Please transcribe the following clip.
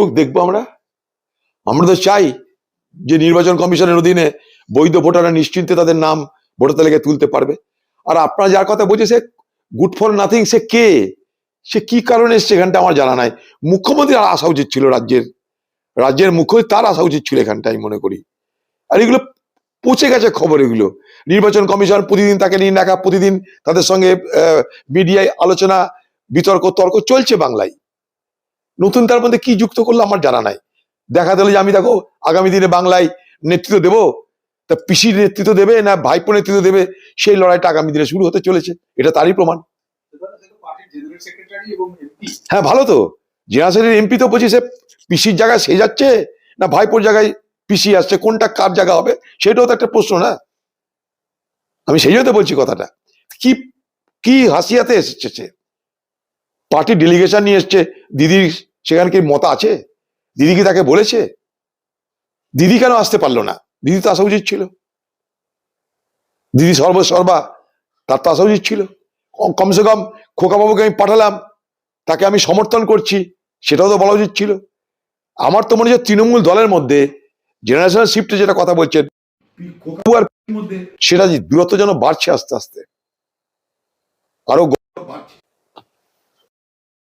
করুক দেখব আমরা। আমরা তো চাই যে নির্বাচন কমিশনের অধীনে বৈধ ভোটাররা নিশ্চিন্তে তাদের নাম ভোটার তালিকায় তুলতে পারবে। আর আপনারা যার কথা বলছে, সে গুড ফর নাথিং, সে কে? সে কি কারণে এসছে এখানটা আমার জানা নাই। মুখ্যমন্ত্রীর আসা উচিত ছিল রাজ্যের। রাজ্যের মুখ্যমন্ত্রী তার আসা উচিত ছিল এখানটা, আমি মনে করি। আর এগুলো পচে গেছে খবর এগুলো। নির্বাচন কমিশন প্রতিদিন তাকে নিয়ে দেখা প্রতিদিন তাদের সঙ্গে মিডিয়ায় আলোচনা, বিতর্ক, তর্ক চলছে বাংলায়। নতুন তার মধ্যে কি যুক্ত করল আমার জানা নাই। দেখা দিল যে আমি দেখো আগামী দিনে বাংলায় নেতৃত্ব দেব। তা পিসির নেতৃত্ব দেবে না ভাইপো নেতৃত্ব দেবে? সেই লড়াইটা আগামী দিনে শুরু হতে চলেছে। এটা তারই প্রমাণ। জেনারেল হ্যাঁ ভালো তো। জেনারেশনের এমপি তো বলছি সে পিসির জায়গায় সে যাচ্ছে না ভাইপোর জায়গায় পিসি আসছে? কোনটা কার জায়গা হবে? সেটাও তো একটা প্রশ্ন না। আমি সেই জন্য বলছি কথাটা। কি কি হাসিয়াতে এসেছে পার্টি ডেলিগেশন নিয়ে এসছে, দিদির সেখানে কি মত আছে? দিদি কি তাকে বলেছে? দিদি কেন আসতে পারল না? দিদি তো আসা উচিত ছিল। দিদি সর্বসর্বা তার তো আসা উচিত ছিল। কমসে কম খোকাবাবুকে আমি পাঠালাম। তাকে আমি সমর্থন করছি সেটাও তো বলা উচিত ছিল। আমার তো মনে হচ্ছে তৃণমূল দলের মধ্যে জেনারেশনাল শিফটে যেটা কথা বলছেন সেটা যে দূরত্ব যেন বাড়ছে আস্তে আস্তে। আরও